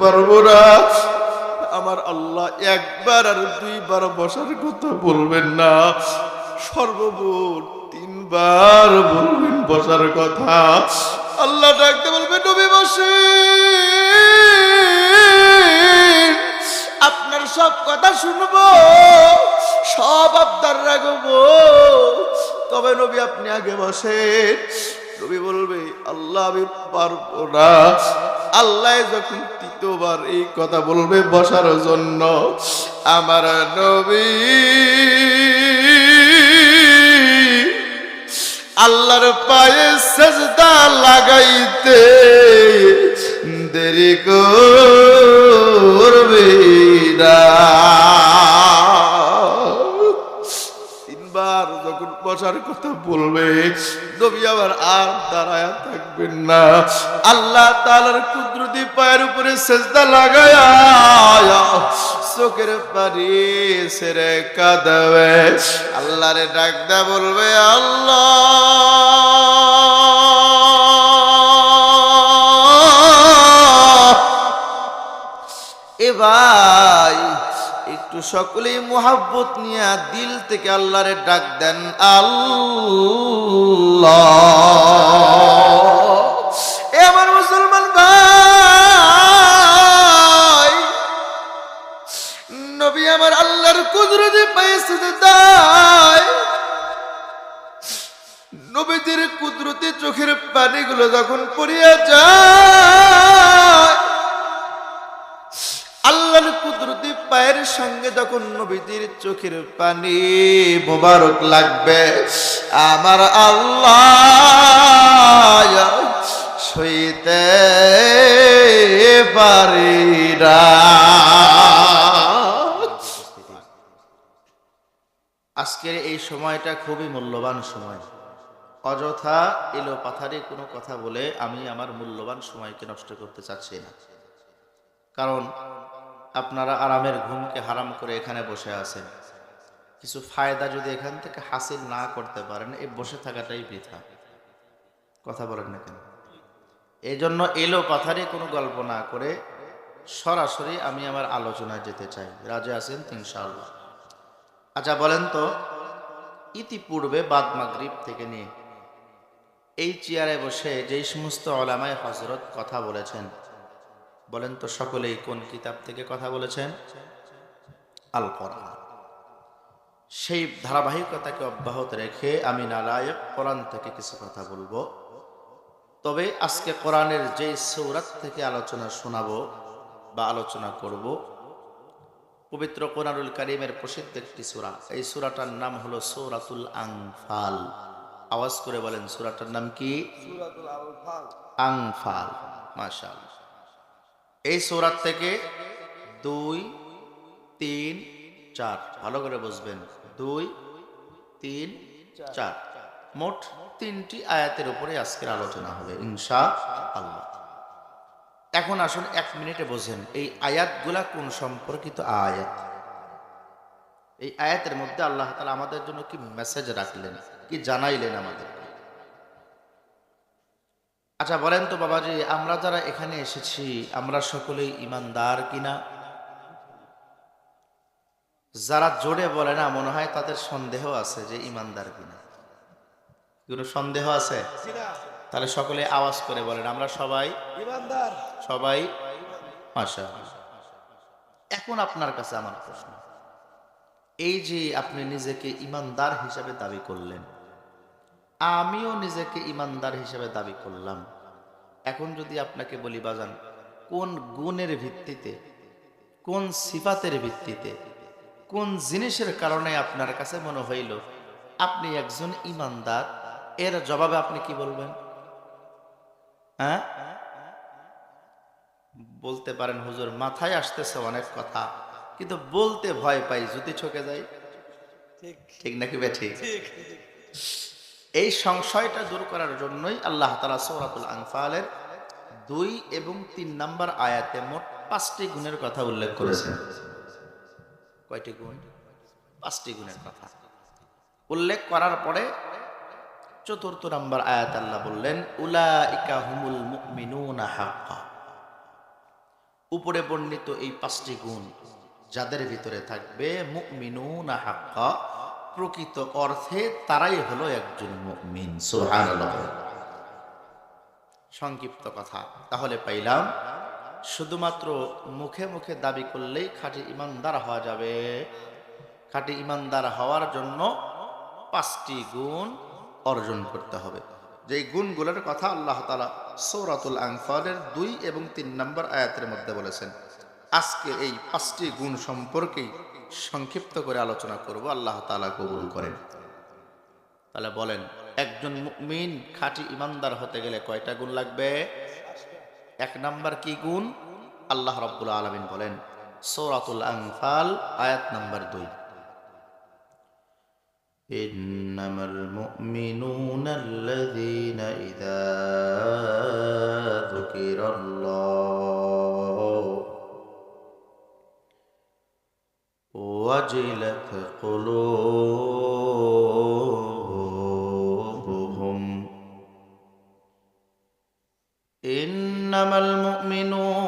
পারব না। আমার আল্লাহ একবার আর দুইবার বসার কথা বলবেন না। সর্বমোট তিনবার বলবেন বসার কথা। আল্লাহ ডাকতে বলবেন নবী বসে আপনার সব কথা শুনব, সব আবদার রাখব। তবে নবী আপনি আগে বসেন। নবী বলবে, আল্লাহ, আমি পারব না। আল্লাহ যখন তৃতীয়বার এই কথা বলবে বসার জন্য, আমার নবী আল্লাহর পায়ে সেজদা লাগাইতে দেরি করবে না। যখন বসার কথা বলবে, নবী আবার আর দাঁড়ায় থাকবেন না। আল্লাহ তালার কুদরতি পায়ের উপরে সেজদা লাগায়া চোখের পানি সেরে কাঁদবে। আল্লাহরে ডাক দা বলবে, আল্লাহ! এ ভাই একটু সকলেই মোহাব্বত নিয়ে দিল থেকে আল্লাহরে ডাক দেন, আল্লাহ। মুসলমান ভাই, নবী আমার আল্লাহর কুদরতে পাইছে দায়। নবীদের কুদরতে চোখের পানিগুলো যখন পড়িয়া যায়, আল্লাহর কুদরতি পায়ের সঙ্গে যখন নবীদের চোখের পানি মোবারক লাগবে, আমার আল্লাহ সইতে পারি আজকের এই সময়টা খুবই মূল্যবান সময়। অযথা এলো পাথারে কোনো কথা বলে আমি আমার মূল্যবান সময়কে নষ্ট করতে চাচ্ছি না। কারণ আপনারা আরামের ঘুমকে হারাম করে এখানে বসে আছেন। কিছু ফায়দা যদি এখান থেকে হাসিল না করতে পারেন, এই বসে থাকাটাই বৃথা। কথা বলেন না কেন? এই জন্য এলো পাথারে কোনো গল্প না করে সরাসরি আমি আমার আলোচনায় যেতে চাই। রাজে আছেন ইনশাআল্লাহ? আচ্ছা বলেন তো, ইতিপূর্বে বাদ মাগরিব থেকে নিয়ে এই চেয়ারে বসে যেই সমস্ত ওলামায় হজরত কথা বলেছেন বলেন তো সকলেই কোন কিতাব থেকে কথা বলেছেন? আল কোরআন সেই ধারাবাহিকতাকে অব্যাহত রেখে আমি নালায়ক কোরআন থেকে কিছু কথা বলব। তবে আজকে কোরআনের যে সৌরাত থেকে আলোচনা শোনাবো বা আলোচনা করব পবিত্র কোরআনুল কারিমের প্রসিদ্ধ একটি সূরা। এই সূরাটার নাম হলো সৌরাতুল আংফাল আওয়াজ করে বলেন সূরাটার নাম কি? আংফাল মাশাআল্লাহ। এই সৌরাত থেকে দুই, তিন, চার। ভালো করে বুঝবেন। দুই, তিন, চার। মোট তিনটি আয়াতের উপরে আজকের আলোচনা হবে ইনশা আল্লাহ এখন আসুন এক মিনিটে বোঝেন, এই আয়াতগুলা কোন সম্পর্কিত আয়াত? এই আয়াতের মধ্যে আল্লাহ তালা আমাদের জন্য কি মেসেজ রাখলেন, কি জানাইলেন আমাদের? আচ্ছা বলেন তো বাবাজি আমরা যারা এখানে এসেছি আমরা সকলেই ইমানদার কিনা? যারা জোরে বলে না মনে হয় তাদের সন্দেহ আছে যে ইমানদার কিনা। কোনো সন্দেহ আছে? তাহলে সকলে আওয়াজ করে বলেন আমরা সবাই ইমানদার। সবাই মাসা এখন আপনার কাছে আমার প্রশ্ন এই যে আপনি নিজেকে ইমানদার হিসাবে দাবি করলেন আমিও নিজেকে ইমানদার হিসাবে দাবি করলাম। এখন যদি আপনাকে বলি বাজান কোন গুণের ভিত্তিতে কোন সিফাতের ভিত্তিতে কোন জিনিসের কারণে আপনার কাছে মনে হইল আপনি একজন ইমানদার এর জবাবে আপনি কি বলবেন? হ্যাঁ? বলতে পারেন হুজুর মাথায় আসতেছে অনেক কথা কিন্তু বলতে ভয় পাই যদি ঠকে যাই ঠিক। নাকি বেঠিক ঠিক। এই সংশয়টা দূর করার জন্যই আল্লাহ তালা সৌরাতুল আংফালের দুই এবং তিন নাম্বার আয়াতে মোট পাঁচটি গুণের কথা উল্লেখ করেছেন। কয়টি গুণ? পাঁচটি গুণের কথা। উল্লেখ করার পরে চতুর্থ নাম্বার আয়াত আল্লাহ বললেন উলা ইকা হুমুল উপরে বর্ণিত এই পাঁচটি গুণ যাদের ভিতরে থাকবে মুমিনুনা হাক্কা প্রকৃত অর্থে তারাই হলো একজন সংক্ষিপ্ত কথা, তাহলে পাইলাম, শুধুমাত্র মুখে মুখে দাবি করলেই খাঁটি ইমানদার হওয়া যাবে। খাঁটি ইমানদার হওয়ার জন্য পাঁচটি গুণ অর্জন করতে হবে। যেই গুণগুলোর কথা আল্লাহ তালা সৌরাতুল আংফালের দুই এবং তিন নম্বর আয়াতের মধ্যে বলেছেন, আজকে এই পাঁচটি গুণ সম্পর্কেই সংক্ষিপ্ত করে আলোচনা করব আল্লাহ তালা কবুল করেন তাহলে বলেন একজন মুমিন খাঁটি ইমানদার হতে গেলে কয়টা গুণ লাগবে এক নাম্বার কি গুণ আল্লাহ রাব্বুল আলামিন বলেন সূরাতুল আনফাল আয়াত নাম্বার দুই إنما المؤمنون الذين إذا ذكر الله وجلت قلوبهم. إنما المؤمنون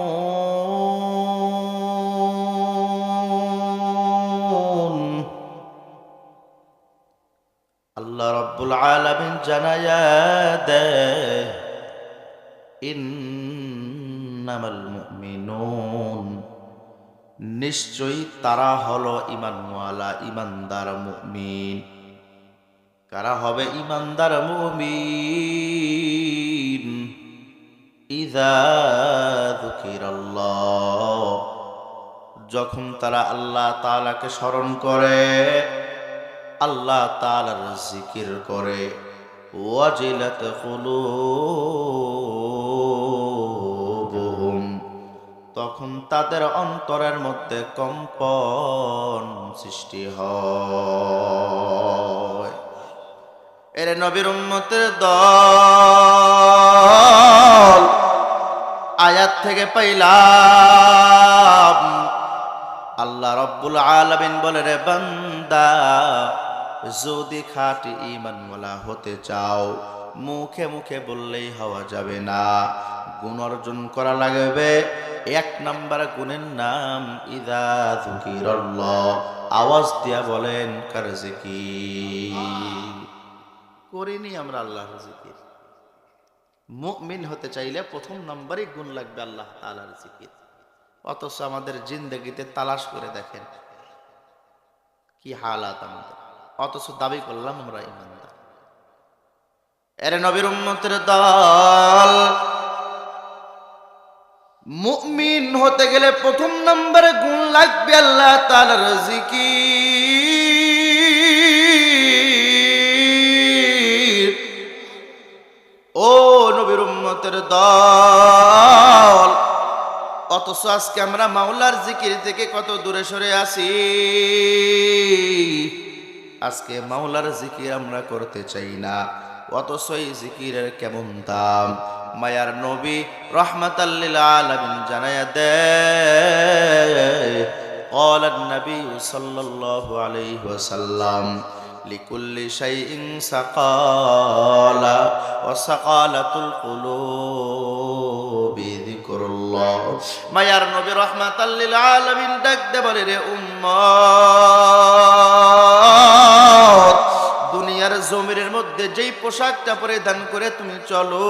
الله رب العالمين جنايا নিশ্চয়ই তারা হলো ইমানওয়ালা ইমানদার মুমিন। কারা হবে ইমানদার মুমিন? যখন তারা আল্লাহ তালাকে স্মরণ করে, আল্লাহ তালার জিকির করে, ওয়াজিলাত তখন তাদের অন্তরের মধ্যে কম্পন সৃষ্টি হয়, এর নবীর উম্মতের দল আয়াত থেকে পাইলাম। আল্লাহ রব্বুল আলামিন বলে, রে বান্দা, যদি খাটি ইমান ইমানওয়ালা হতে চাও মুখে মুখে বললেই হওয়া যাবে না। গুণ অর্জন করা লাগবে। এক নাম্বার গুণের নাম, ইদা যুকিরাল্লাহ। আওয়াজ দিয়া বলেন, কার করিনি আমরা আল্লাহর জিকির। মুমিন হতে চাইলে প্রথম নম্বরই গুণ লাগবে আল্লাহ তাআলার জিকির। অথচ আমাদের জিন্দগিতে তালাশ করে দেখেন, কি হালাত আমাদের। অথচ দাবি করলাম আমরা ইমানদার। এর নবীর উম্মতের দল। মুমিন হতে গেলে প্রথম নম্বরে গুণ লাগবে আল্লাহ তাআলার জিকির। ও নবীর উম্মতের দল। অথচ আজকে আমরা মাওলার জিকির থেকে কত দূরে সরে আসি আজকে মাওলার জিকির আমরা করতে চাই না। অথচ এই জিকিরের কেমন দাম মায়ার নবী রহমাতাল্লিল আলামিন জানায়া দেয় قال النبي صلى الله عليه وسلم لكل شيء سقال وسقالة القلوب ذكر الله মায়ার নবী রহমাতাল্লিল আলামিন ডাক দে বলে মধ্যে যেই পোশাকটা পরিধান করে তুমি চলো।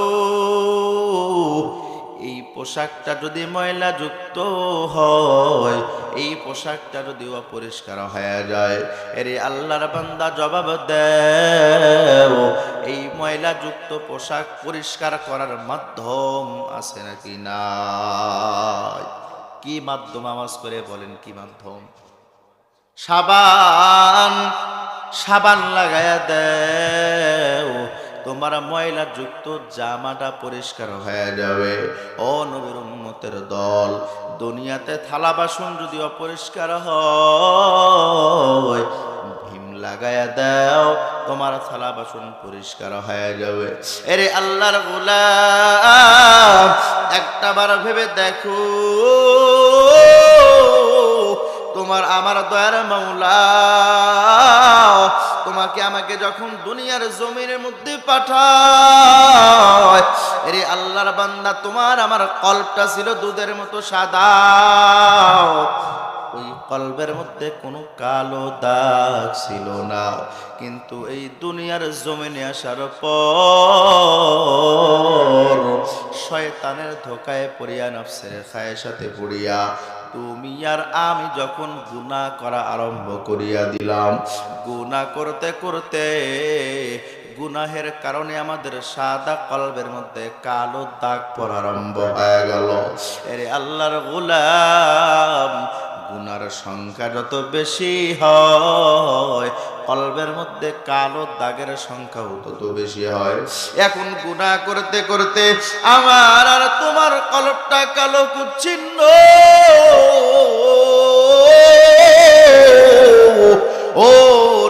এই পোশাকটা যদি ময়লা যুক্ত হয়, এই পোশাকটা যদি অপরিষ্কার হয়ে যায়, এরে আল্লাহর বান্দা জবাব দেও, এই ময়লা যুক্ত পোশাক পরিষ্কার করার মাধ্যম আছে নাকি না কি মাধ্যম? আওয়াজ করে বলেন, কি মাধ্যম? সাবান সাবান লাগায়া দেও। তোমার ময়লা যুক্ত জামাটা পরিষ্কার হয়ে যাবে। ও নবীর উম্মতের দল, দুনিয়াতে থালা বাসন যদি অপরিষ্কার হয়, ভীম লাগায়া দাও, তোমার থালা বাসন পরিষ্কার হয়ে যাবে। এরে আল্লাহর গোলাম একটা বার ভেবে দেখো। তোমার আমার দয়ার মাওলা তোমাকে আমাকে যখন দুনিয়ার জমিনের মধ্যে পাঠায় রে আল্লাহর বান্দা, তোমার আমার কল্পটা ছিল দুধের মতো সাদা। ওই কলবের মধ্যে কোনো কালো দাগ ছিল না, কিন্তু এই দুনিয়ার জমিনে আসার পর শয়তানের ধোকায় পড়িয়া, নফসের খায়ের সাথে পড়িয়া তুমি আর আমি যখন গুণা করা আরম্ভ করিয়া দিলাম, গুণা করতে করতে গুনাহের কারণে আমাদের সাদা কলবের মধ্যে কালো দাগ পড়া আরম্ভ হয়ে গেল। এরে আল্লাহর গোলাম, গুনার সংখ্যা যত বেশি হয় কলবের মধ্যে কালো দাগের সংখ্যাও তত বেশি হয়। এখন গুনাহ করতে করতে আমার আর তোমার কলবটা কালো কুচ্ছিন্ন। ও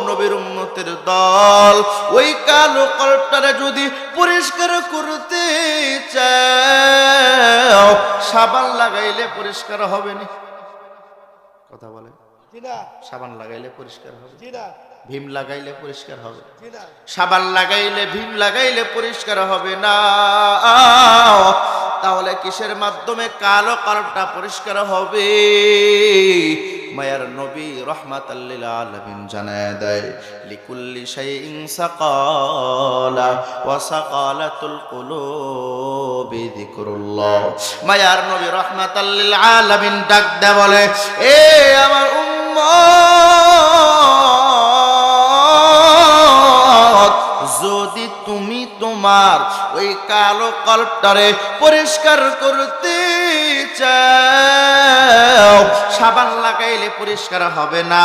নবীর উম্মতের দল ওই কালো কল্পটারে যদি পরিষ্কার করতে চাও সাবান লাগাইলে পরিষ্কার হবে না। কথা বলে? সাবান লাগাইলে পরিষ্কার হবে। ভীম লাগাইলে পরিষ্কার হবে। সাবান লাগাইলে ভীম লাগাইলে পরিষ্কার হবে না। তাহলে কিসের মাধ্যমে কালো কলমটা পরিষ্কার হবে? মায়ার নবী রহমাত আলামিন জানায় দেয় লিকুল্লি শাইইন সাকালা ওয়া সাকালাতুল কুলুবি যিকরুল্লাহ। মায়ার নবী রহমাত আলামিন ডাক দেয় বলে এ আমার উম্মত! তোমার ওই কালো কল্পটারে পরিষ্কার করতে চাও। সাবান লাগাইলে পরিষ্কার হবে না,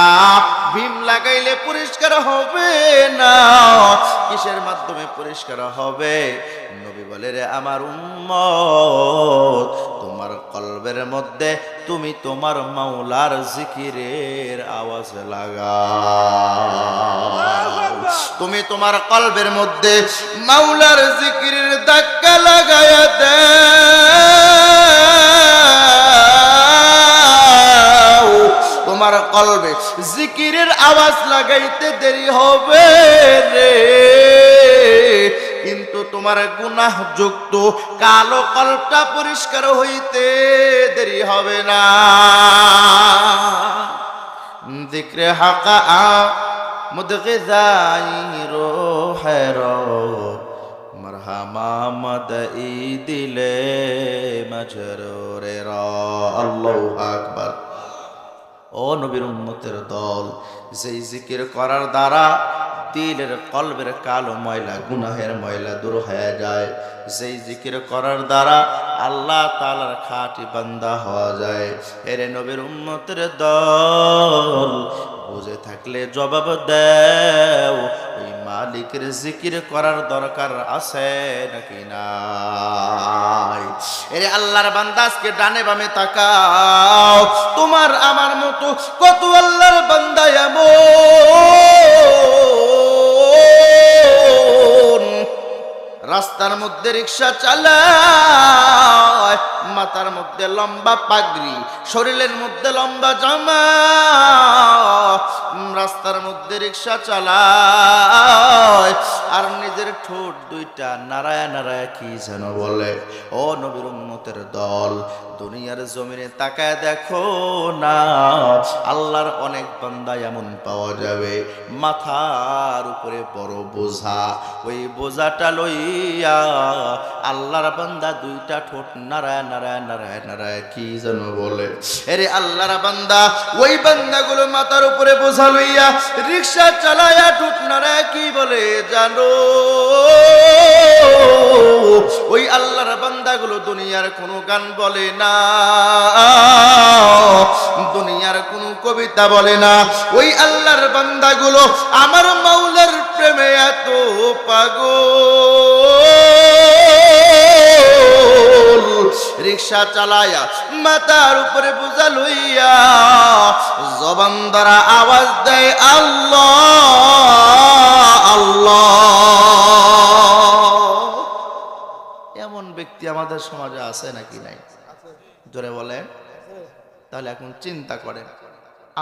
ভীম লাগাইলে পরিষ্কার হবে না। কিসের মাধ্যমে পরিষ্কার হবে? নবী বলে, রে আমার উম্মত, তোমার কলবের মধ্যে তুমি তোমার মাওলার জিকিরের আওয়াজ লাগা তুমি তোমার কলবের মধ্যে মাওলার জিকিরের ধাক্কা লাগায়া কলবে জিকিরের আওয়াজ লাগাইতে দেরি হবে রে। কিন্তু তোমার গুনাহ যুক্ত কালো কল্পটা পরিষ্কার হইতে দেরি হবে না। দিক্রে হাকা আ মুদগিজাই রোহের মরহামা মদ ই দিলে মজরে র আল্লাহু আকবার। ও নবীর উন্মতের দল। যেই জিকির করার দ্বারা দিলের কলবের কালো ময়লা, গুনাহের ময়লা দূর হয়ে যায়। যেই জিকির করার দ্বারা আল্লাহ তালার খাটি বান্দা হওয়া যায়। এরে নবীর উন্মতের দল বুঝে থাকলে জবাব দেও এই মালিকের জিকির করার দরকার আছে নাকি নাই? এরে আল্লাহর বান্দাসকে ডানে বামে তাকাও, তোমার আমার মতো কত আল্লাহর বান্দা এমন? রাস্তার মধ্যে রিক্সা চালায়, মাথার মধ্যে লম্বা পাগড়ি, শরীরের মধ্যে লম্বা জামা, রাস্তার মধ্যে রিক্সা চালায়। আর নিজের ঠোঁট দুইটা নারায় নারায় কি যেন বলে, ও নবীর উম্মতের দল, দুনিয়ার জমিনে তাকায় দেখো না, আল্লাহর অনেক বান্দা এমন পাওয়া যাবে, মাথার উপরে বড় বোঝা, ওই বোঝাটা আল্লাহর বান্দা দুইটা ঠোঁট নারায় নারায় নারায় নারায় কি যেন বলে। এরে আল্লাহর বান্দা, ওই বান্দাগুলো মাথার উপরে বোঝা লইয়া রিক্সা চালায়া ঠোঁট নারায় কি বলে জানো? ওই আল্লাহর বান্দাগুলো দুনিয়ার কোনো গান বলে না, দুনিয়ার কোনো কবিতা বলে না। ওই আল্লাহর বান্দাগুলো আমার মাওলার প্রেমে এত পাগল। রিক্সা চালায়া মাথার উপরে বোঝা লইয়া জবান দ্বারা আওয়াজ দেয়, আল্লাহ আল্লাহ। এমন ব্যক্তি আমাদের সমাজে আছে নাকি নাই? জোরে বলেন। তাহলে এখন চিন্তা করেন,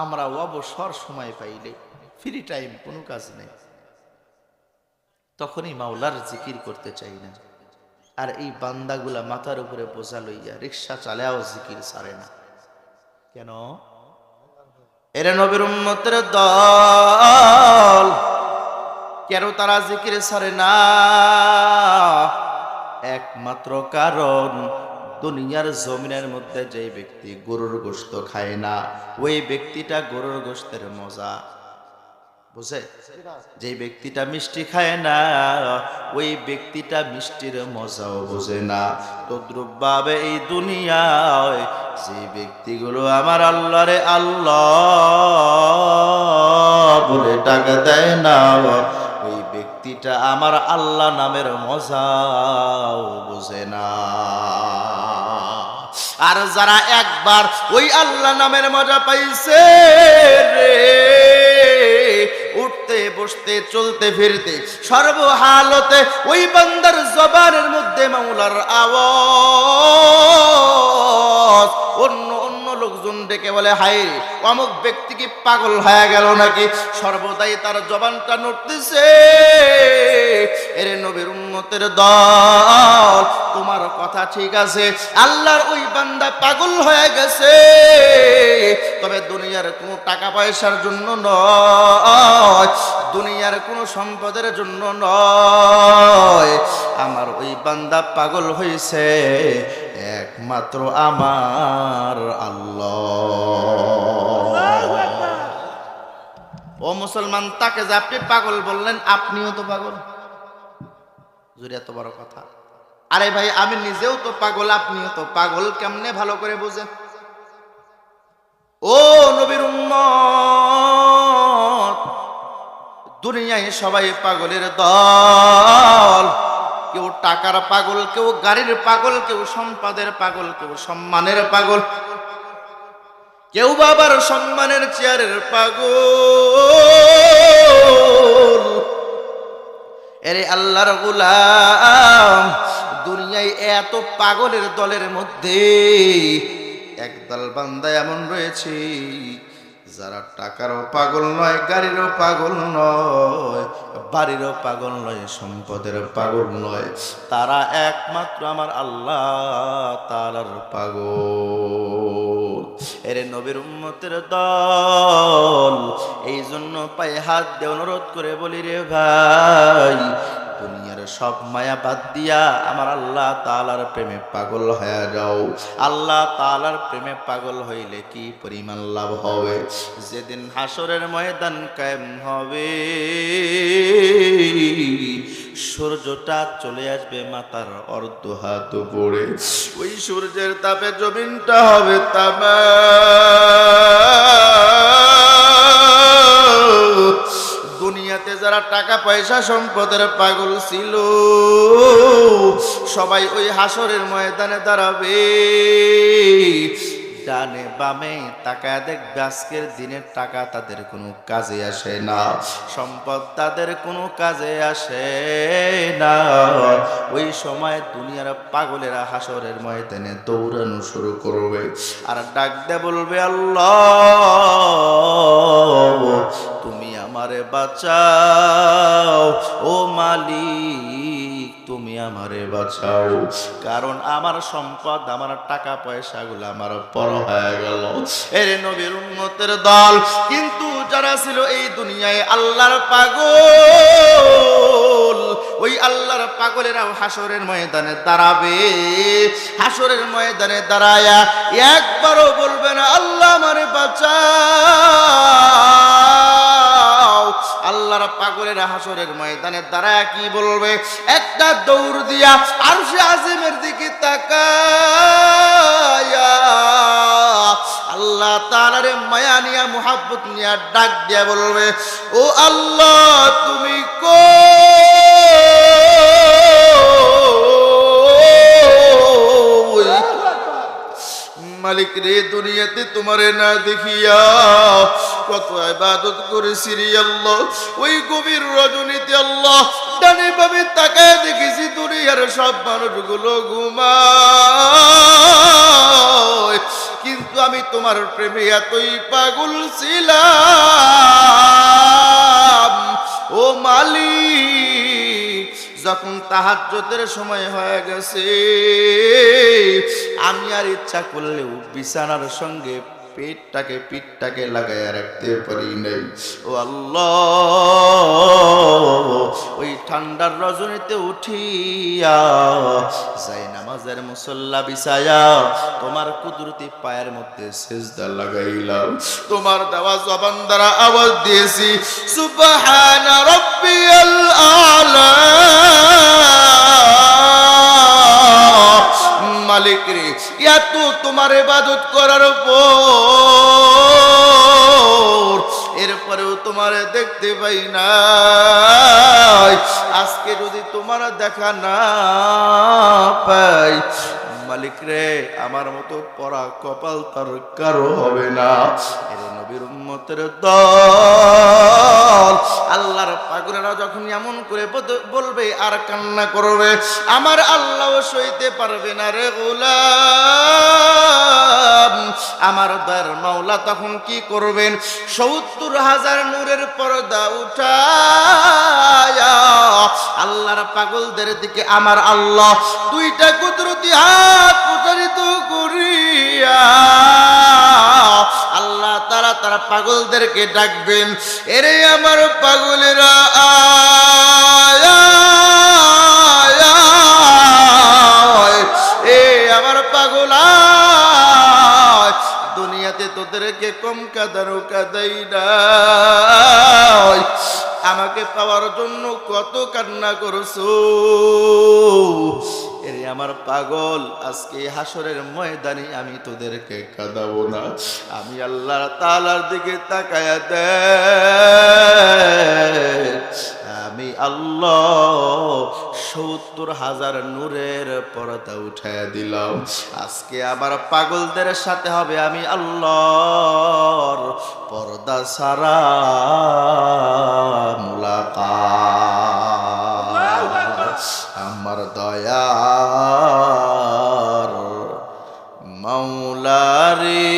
আমরা অবসর সময় পাইলে ফ্রি টাইম কোনো কাজ নেই। তখনই মাওলার জিকির করতে চাই না। আর এই বান্দাগুলা মাথার উপরে বোঝা লইয়া রিক্সা চালাও জিকির সারে না। কেন? এরে নবীর উম্মতের দল, কেন তারা জিকির সারে না? একমাত্র কারণ, দুনিয়ার জমিনের মধ্যে যে ব্যক্তি গরুর গোস্ত খায় না, ওই ব্যক্তিটা গরুর গোস্তের মজা। বুঝে? যে ব্যক্তিটা মিষ্টি খায় না, ওই ব্যক্তিটা মিষ্টির মজাও বোঝে না। তদ্রুপভাবে এই দুনিয়ায় যে ব্যক্তিগুলো আমার আল্লাহরে আল্লাহ বলে টাকা দেয় না, ওই ব্যক্তিটা আমার আল্লাহ নামের মজাও বোঝে না। আর যারা একবার ওই আল্লাহ নামের মজা পাইছে রে উঠতে বসতে চলতে ফিরতে সর্বহালতে ওই বান্দার জবানের মধ্যে মামলার আওয়াজ। লোকজন ডেকে বলে হাই অমুক ব্যক্তি কি পাগল হয়ে গেল নাকি? সর্বদাই তার জবানটা নড়তেছে। এরে নবীর উন্মতের দল, তোমার কথা ঠিক আছে। আল্লাহর ওই বান্দা পাগল হয়ে গেছে। তবে দুনিয়ার কোনো টাকা পয়সার জন্য নয়, দুনিয়ার কোনো সম্পদের জন্য নয়। আমার ওই বান্দা পাগল হয়েছে একমাত্র আমার আল্লাহ। ও মুসলমান, তাকে যে আপনি পাগল বললেন, আপনিও তো পাগল। জুড়ে এত বড় কথা। আরে ভাই, আমি নিজেও তো পাগল, আপনিও তো পাগল, কেমনে ভালো করে বুঝেন? ও নবীর দুনিয়ায় সবাই পাগলের দল। কেউ টাকার পাগল, কেউ গাড়ির পাগল, কেউ সম্পদের পাগল, কেউ সম্মানের পাগল। কেউ বাবার সম্মানের চেয়ারের পাগল। এরে আল্লাহর গুলাম, দুনিয়ায় এত পাগলের দলের মধ্যে একদল বান্দা এমন রয়েছে যারা টাকারও পাগল নয়, গাড়িরও পাগল নয়, বাড়িরও পাগল নয়, সম্পদের পাগল নয়, তারা একমাত্র আমার আল্লাহ তালার পাগল। এরে নবীর উম্মতের দল এই জন্য পায়ে হাত দিয়ে অনুরোধ করে বলি রে ভাই সব মায়া বাদ দিয়া আমার আল্লাহ তালার প্রেমে পাগল হয়ে যাও। আল্লাহ তালার প্রেমে পাগল হইলে কি পরিমাণ লাভ হবে? যেদিন হাসরের ময়দান কায়েম হবে, সূর্যটা চলে আসবে মাতার অর্ধ হাত উপরে। ওই সূর্যের তাপে জমিনটা হবে তামা। যারা টাকা পয়সা সম্পদের পাগল ছিল, সবাই ওই হাসরের ময়দানে দাঁড়াবে। ডানে বামে তাকায় দেখবে আজকের দিনের টাকা তাদের কোনো কাজে আসে না, সম্পদ তাদের কোনো কাজে আসে না। ওই সময় দুনিয়ার পাগলেরা হাসরের ময়দানে দৌড়ানো শুরু করবে আর ডাক দে বলবে, আল্লাহ, তুমি আমারে বাঁচাও। ও মালিক, তুমি আমারে বাঁচাও। কারণ আমার সম্পদ, আমার টাকা পয়সাগুলো আমার পর হয়ে গেল। এরে নবীর উন্মতের দল কিন্তু যারা ছিল এই দুনিয়ায় আল্লাহর পাগল, ওই আল্লাহর পাগলেরাও হাসরের ময়দানে দাঁড়াবে। হাসরের ময়দানে দাঁড়ায়া একবারও বলবে না, আল্লাহ আমারে বাঁচাও। আল্লাহর পাগলের হাসরের ময়দানে দাঁড়ায় কি বলবে? একটা দৌড় দিয়া আর সে আজিমের দিকে তাকায়া আল্লাহ তালারে মায়া নিয়া, মোহাব্বত নিয়া ডাক দিয়া বলবে, ও আল্লাহ, তুমি কই? মালিক রে, দুনিয়াতে তোমারে না দেখিয়া কত ইবাদত করেছি রে আল্লাহ। ওই গভীর রজনীতে আল্লাহ ডানে বামে তাকায় দেখেছি দুনিয়ার সব মানুষগুলো ঘুমায়। কিন্তু আমি তোমার প্রেমে এতই পাগল ছিলাম। ও মালিক, যখন তাহার তাহাজ্জতের সময় হয়ে গেছে, আমি আর ইচ্ছা করলেও বিছানার সঙ্গে পেটটাকে পিঠটাকে লাগাইয়া রাখতে পারি নাই। ও আল্লাহ, ওই ঠান্ডার রজনীতে উঠিয়া যাই নামাজের মুসল্লা বিছায়া তোমার কুদরতি পায়ের মধ্যে সেজদা লাগাইলাম। তোমার দেওয়া জবান দ্বারা আওয়াজ দিয়েছি, সুবহান রাব্বিয়াল আলা। মালিক রে, এত তোমার এবাদত করার পর এরপরেও তোমার দেখতে পাই না আজকে যদি তোমার দেখা না পাই, মালিক রে, আমার মতো পরা কপাল তার কারও হবে না। নবীর উম্মতের দল। আল্লাহর পাগলেরা যখন এমন করে বলবে, আর কান্না করবে? আমার আল্লাহ সইতে পারবে না রে গোলাম। আমার দয়ার মাওলা তখন কি করবেন? সত্তর হাজার নূরের পর্দা উঠায়া আল্লাহর পাগলদের দিকে আমার আল্লাহ দুইটা কুদরতি হাত প্রচারিত করিয়া তারা তারা পাগলদেরকে ডাকবেন, এরে আমার পাগলেরা। এ আমার পাগল। দুনিয়াতে তোদেরকে কম কাদারও কাদাই নাই আমাকে পাওয়ার জন্য কত কান্না করছ আমার পাগল, আজকে হাসরের ময়দানে আমি তোদেরকে কাঁদাবো না। আমি আল্লাহ তালার দিকে তাকায়া দে আমি আল্লাহ সত্তর হাজার নূরের পর্দা উঠায় দিলাম। আজকে আমার পাগলদের সাথে হবে আমি আল্লাহর পর্দা সারা মুলাকাত। আমার দয়ার মৌলারি।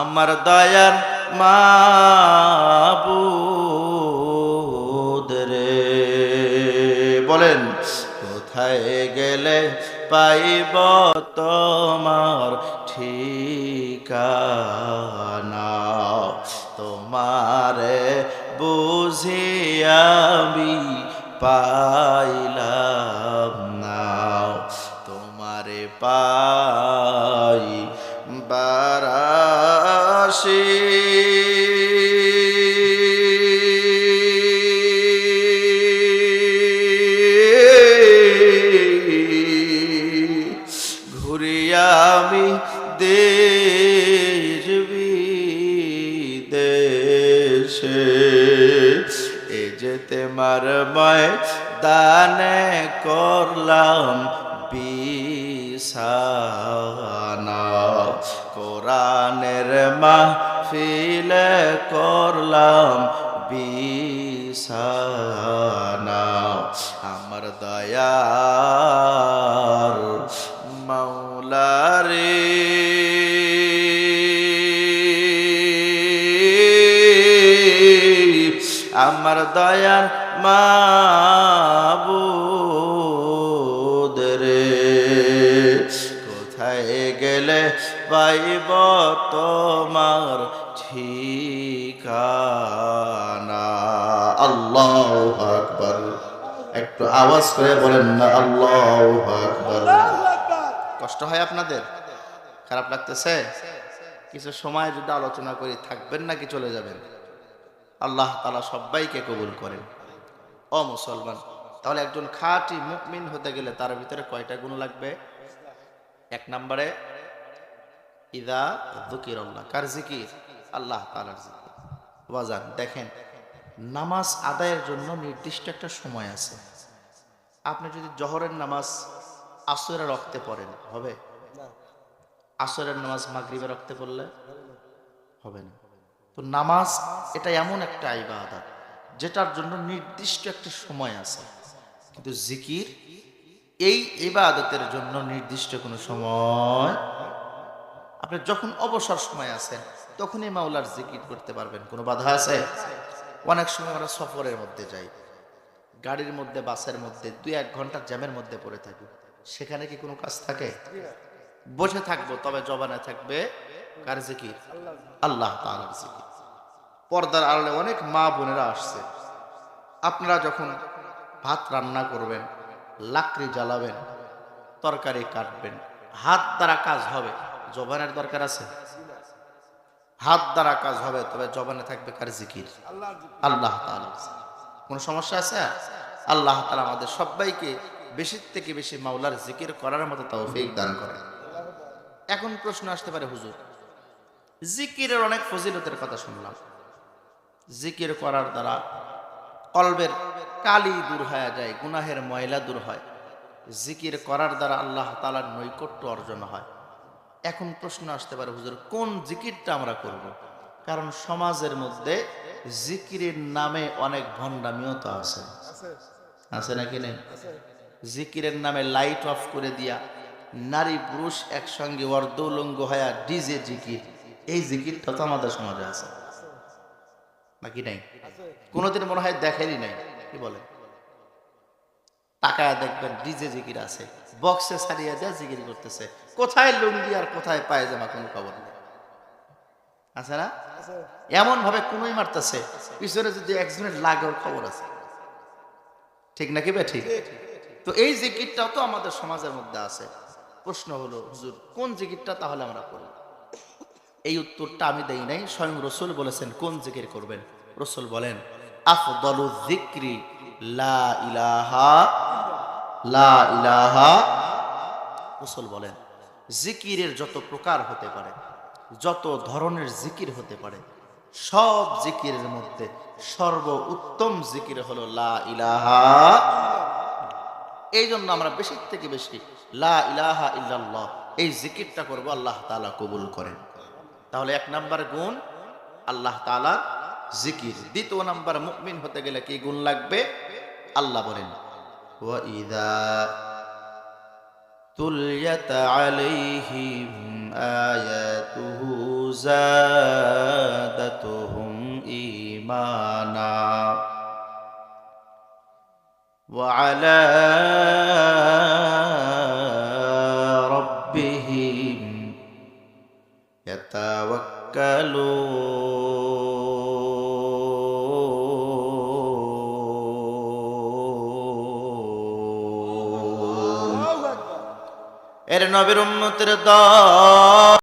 আমার দয়ার মাবুদ রে। বলেন কোথায় গেলে পাইব তোমার ঠিকানা তোমারে বুঝিয়াবি আমি আমার দয়ার মৌলারে আমার দয়ার মাবুদ রে। কোথায় গেলে পাইব তোমার একটু আওয়াজ করে বলেন না আল্লাহ আকবর। আল্লাহু আকবার। কষ্ট হয় আপনাদের? খারাপ লাগতেছে? কিছু সময় যদি আলোচনা করি থাকবেন নাকি চলে যাবেন? আল্লাহ তালা সবাইকে কবুল করেন। ও মুসলমান তাহলে একজন খাঁটি মুকমিন হতে গেলে তার ভিতরে কয়টা গুণ লাগবে? এক নম্বরে ইদা দুকির আল্লাহ কার জিকির? আল্লাহ তালার জিকির। বাজান দেখেন নামাজ আদায়ের জন্য নির্দিষ্ট একটা সময় আছে। আপনি যদি জহরের নামাজ আসরের রক্তে পড়েন হবে? আসরের নামাজ মাগরিবে রক্তে পড়লে হবে না। তো নামাজ এটা এমন একটা ইবাদত যেটার জন্য নির্দিষ্ট একটা সময় আছে। কিন্তু জিকির এই ইবাদতের জন্য নির্দিষ্ট কোনো সময় আপনি যখন অবসর সময় আছেন তখনই মাওলার জিকির করতে পারবেন। কোনো বাধা আছে? অনেক সময় আমরা সফরের মধ্যে যাই গাড়ির মধ্যে, বাসের মধ্যে, দুই এক ঘণ্টার জ্যামের মধ্যে পড়ে থাকি। সেখানে কি কোনো কাজ থাকে? বসে থাকব, তবে জবানে থাকবে কার জিকির? আল্লাহ জিকির। পর্দার আড়ালে অনেক মা বোনেরা আসছে। আপনারা যখন ভাত রান্না করবেন, লাকড়ি জ্বালাবেন, তরকারি কাটবেন, হাত দ্বারা কাজ হবে, জবানের দরকার আছে? হাত দ্বারা কাজ হবে, তবে জবানে থাকবে কার জিকির? আল্লাহ তাআলা কোন সমস্যা আছে? আল্লাহ তালা আমাদের সবাইকে বেশি থেকে বেশি মাওলার জিকির করার মতো তৌফিক দান করে এখন প্রশ্ন আসতে পারে, হুজুর, জিকিরের অনেক ফজিলতের কথা শুনলাম। জিকির করার দ্বারা কলবের কালি দূর হয়ে যায়, গুনাহের ময়লা দূর হয়। জিকির করার দ্বারা আল্লাহ তালার নৈকট্য অর্জন হয়। এখন প্রশ্ন আসতে পারে, হুজুর, কোন জিকিরটা আমরা করব। কারণ সমাজের মধ্যে জিকিরের নামে অনেক ভণ্ডামিও তো আছে। আছে নাকি নেই? জিকিরের নামে লাইট অফ করে দিয়া নারী পুরুষ একসঙ্গে অর্ধউলঙ্গ হয়া ডিজে জিকির। এই জিকিরটা তো আমাদের সমাজে আছে। নাকি নাই? কোনোদিন মনে হয় দেখেনি নাই। কি বলে? টাকায় দেখবেন ডিজে জিকির আছে। বক্সে সারিয়ে দেয়া জিকির করতেছে। কোথায় লুঙ্গি আর কোথায় পায়জামা কোনো খবর নেই। আছে। না এমন ভাবে কোনোই মারতেছে পিছনে যদি একজনের লাগের খবর আছে। ঠিক নাকি বে? ঠিক। তো এই জিকিরটাও তো আমাদের সমাজের মধ্যে আছে। প্রশ্ন হলো হুজুর কোন জিকিরটা তাহলে আমরা করব এই উত্তরটা আমি দেই নাই স্বয়ং রসুল বলেছেন কোন জিকির করবেন? রসুল বলেন আফদলু জিক্রি লা ইলাহা লা ইলাহা। রসুল বলেন জিকিরের যত প্রকার হতে পারে যত ধরনের জিকির হতে পারে, সব জিকিরের মধ্যে সর্ব উত্তম জিকির হলো লা ইলাহা এই জন্য আমরা বেশি থেকে বেশি লা ইলাহা ইল্লাল্লাহ, এই জিকিরটা করব আল্লাহ তাআলা কবুল করেন। তাহলে এক নাম্বার গুণ, আল্লাহ তাআলার জিকির। দ্বিতীয় নাম্বার মুকমিন হতে গেলে কি গুণ লাগবে? আল্লাহ বলেন, ওয়া ইদা তুলিয়াত আলাইহিম آياته زادتهم إيمانا. وعلى ربهم يتوكلون. নবীর উম্মতের দল।